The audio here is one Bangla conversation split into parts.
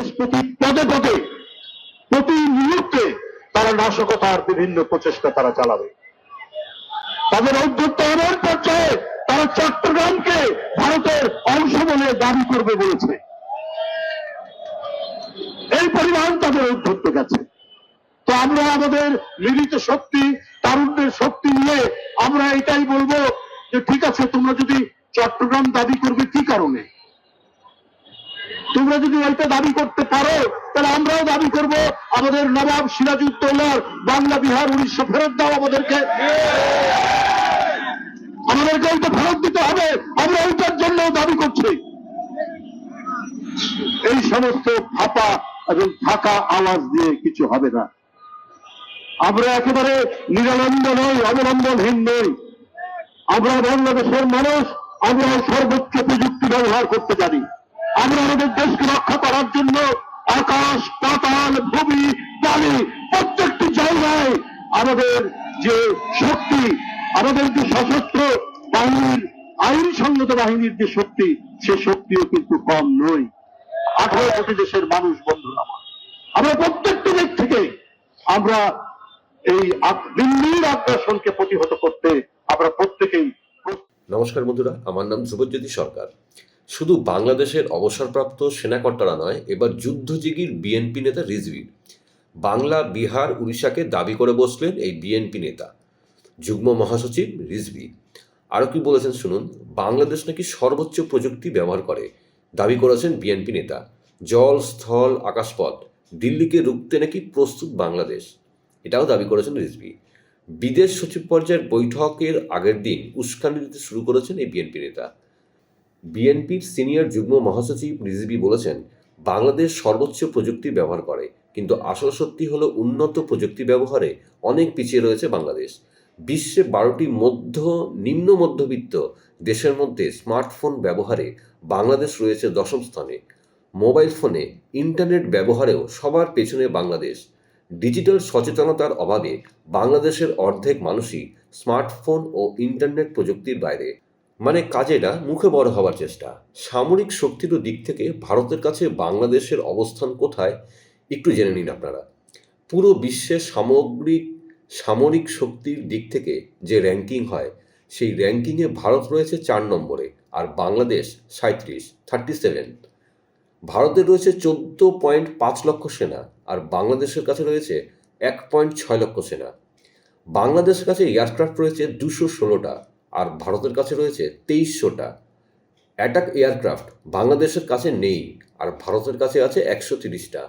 বাংলাদেশ প্রতি পদে পদে, প্রতি মুহূর্তে তারা নাশকতার বিভিন্ন প্রচেষ্টা তারা চালাবে। তাদের এমন পর্যায়ে তারা চট্টগ্রামকে ভারতের অংশ বলে দাবি করবে বলেছে। এই পরিমাণ তাদের ঔদ্ধত্য গেছে। তো আমরা আমাদের মিলিত শক্তি, তারুণ্যের শক্তি নিয়ে আমরা এটাই বলব যে, ঠিক আছে, তোমরা যদি চট্টগ্রাম দাবি করবে কি কারণে? তোমরা যদি ওইটা দাবি করতে পারো, তাহলে আমরাও দাবি করব আমাদের নবাব সিরাজউদ্দৌলার বাংলা বিহার উড়িষ্যা ফেরত দাও আমাদেরকে। আমাদেরকে ওইটা ফেরত দিতে হবে, আমরা ওইটার জন্য দাবি করছি। এই সমস্ত ফাঁপা এবং ফাঁকা আওয়াজ দিয়ে কিছু হবে না। আমরা একেবারে নিরানন্দ নই অবলম্বনহীন নই। আমরা বাংলাদেশের মানুষ, আমরা সর্বোচ্চ প্রযুক্তি ব্যবহার করতে জানি। আমরা আমাদের দেশকে রক্ষা করার জন্য আকাশ, পাতাল, ভূমি পানি প্রত্যেকটি জায়গায় আমাদের যে শক্তি, আমাদের যে সশস্ত্র বাহিনীর আইন সংগত বাহিনীর যে শক্তি, সে শক্তিও কিন্তু কম নয়। আঠারো কোটি দেশের মানুষ, বন্ধুরা আমার। আমরা প্রত্যেকটি দিক থেকে আমরা এই দিল্লির আগ্রাসনকে প্রতিহত করতে আমরা প্রত্যেকেই নমস্কার বন্ধুরা, আমার নাম ধ্রুবজ্যোতি সরকার। শুধু বাংলাদেশের অবসরপ্রাপ্ত সেনাকর্তারা নয়, এবার যুদ্ধজীবীর বিএনপি নেতা রিজভি। বাংলা, বিহার, উড়িষ্যাকে দাবি করে বসলেন এই বিএনপি নেতা, যুগ্ম মহাসচিব রিজভি। আরও কি বলেছেন শুনুন, বাংলাদেশ নাকি সর্বোচ্চ প্রযুক্তি ব্যবহার করে, দাবি করেছেন বিএনপি নেতা। জল, স্থল, আকাশপথ, দিল্লিকে রুখতে নাকি প্রস্তুত বাংলাদেশ, এটাও দাবি করেছেন রিজভি। বিদেশ সচিব পর্যায়ের বৈঠকের আগের দিন উস্কানি দিতে শুরু করেছেন এই বিএনপি নেতা। বিএনপির সিনিয়র যুগ্ম মহাসচিব রিজিবি বলেছেন, বাংলাদেশ সর্বোচ্চ প্রযুক্তি ব্যবহার করে, কিন্তু আসল সত্যি হলো উন্নত প্রযুক্তি ব্যবহারে অনেক পিছিয়ে রয়েছে বাংলাদেশ। বিশ্বে বারোটি মধ্য, নিম্ন মধ্যবিত্ত দেশের মধ্যে স্মার্টফোন ব্যবহারে বাংলাদেশ রয়েছে দশম স্থানে। মোবাইল ফোনে ইন্টারনেট ব্যবহারেও সবার পেছনে বাংলাদেশ। ডিজিটাল সচেতনতার অভাবে বাংলাদেশের অর্ধেক মানুষই স্মার্টফোন ও ইন্টারনেট প্রযুক্তির বাইরে। মানে কাজে মুখে বড় হওয়ার চেষ্টা। সামরিক শক্তির দিক থেকে ভারতের কাছে বাংলাদেশের অবস্থান কোথায়, একটু জেনে নিন আপনারা। পুরো বিশ্বের সামগ্রিক, সামরিক শক্তির দিক থেকে যে র্যাঙ্কিং হয়, সেই র্যাঙ্কিংয়ে ভারত রয়েছে চার নম্বরে আর বাংলাদেশ সাঁত্রিশ থার্টি সেভেন ভারতের রয়েছে চোদ্দ পয়েন্ট পাঁচ লক্ষ সেনা আর বাংলাদেশের কাছে রয়েছে এক পয়েন্ট ছয় লক্ষ সেনা। বাংলাদেশের কাছে এয়ারক্রাফট রয়েছে দুশো ষোলোটা। আর ভারতের কাছে রয়েছে তেইশশোটা। অ্যাটাক এয়ারক্রাফট বাংলাদেশের কাছে নেই, আর ভারতের কাছে আছে একশো তিরিশটা।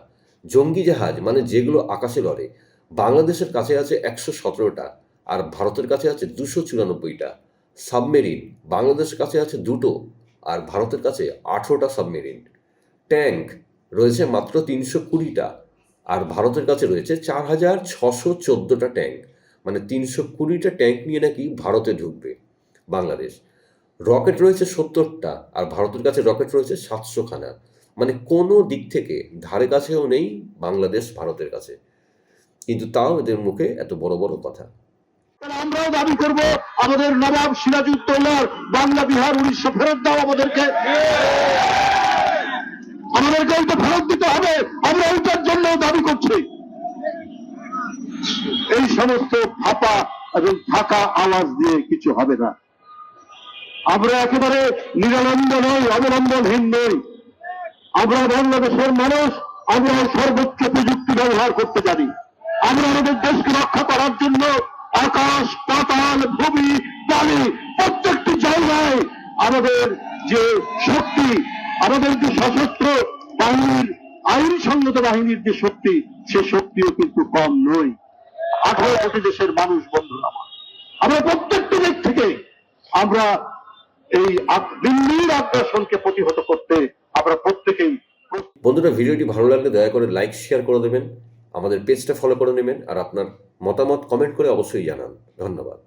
জঙ্গি জাহাজ মানে যেগুলো আকাশে লড়ে, বাংলাদেশের কাছে আছে একশো সতেরোটা, আর ভারতের কাছে আছে দুশো চুরানব্বইটা। সাবমেরিন বাংলাদেশের কাছে আছে দুটো, আর ভারতের কাছে আঠেরোটা সাবমেরিন ট্যাঙ্ক রয়েছে মাত্র তিনশো কুড়িটা, আর ভারতের কাছে রয়েছে চার হাজার ছশো চোদ্দোটা ট্যাঙ্ক মানে তিনশো কুড়িটা ট্যাঙ্ক নিয়ে নাকি ভারতে ঢুকবে। বাংলাদেশ। রকেট রয়েছে সত্তরটা আর ভারতের কাছে রকেট রয়েছে সাতশো খানা মানে কোনো দিক থেকে ধারে কাছেও নেই বাংলাদেশ ভারতের কাছে। কিন্তু তাও এদের মুখে এত বড় বড় কথা। আমরাও দাবি করব, আমাদের নবাব সিরাজউদ্দৌলার বাংলা বিহার উড়িষ্যা ফেরত দাও আমাদেরকে। আমাদেরকে ওইটা ফেরত দিতে হবে, আমরা ওইটার জন্য দাবি করছি। এই সমস্ত ফাঁপা এবং ফাঁকা আওয়াজ দিয়ে কিছু হবে না। আমরা একেবারে নিরানন্দ নই অবলম্বনহীন নই। আমরা বাংলাদেশের মানুষ, আমরা সর্বোচ্চ প্রযুক্তি ব্যবহার করতে জানি। আমরা আমাদের দেশকে রক্ষা করার জন্য আকাশ, পাতাল, ভূমি পানি প্রত্যেকটি জায়গায় আমাদের যে শক্তি, আমাদের যে সশস্ত্র বাহিনীর আইন সংগত বাহিনীর যে শক্তি, সে শক্তিও কিন্তু কম নয় আঠারো কোটি দেশের মানুষ, বন্ধুরা আমার। আমরা প্রত্যেকটি দিক থেকে আমরা এই দিল্লির আগ্রাসনকে প্রতিহত করতে আমরা প্রত্যেকেই বন্ধুরা, ভিডিওটি ভালো লাগলে দয়া করে লাইক শেয়ার করে দেবেন। আমাদের পেজটা ফলো করে নেবেন আর আপনার মতামত কমেন্ট করে অবশ্যই জানান। ধন্যবাদ।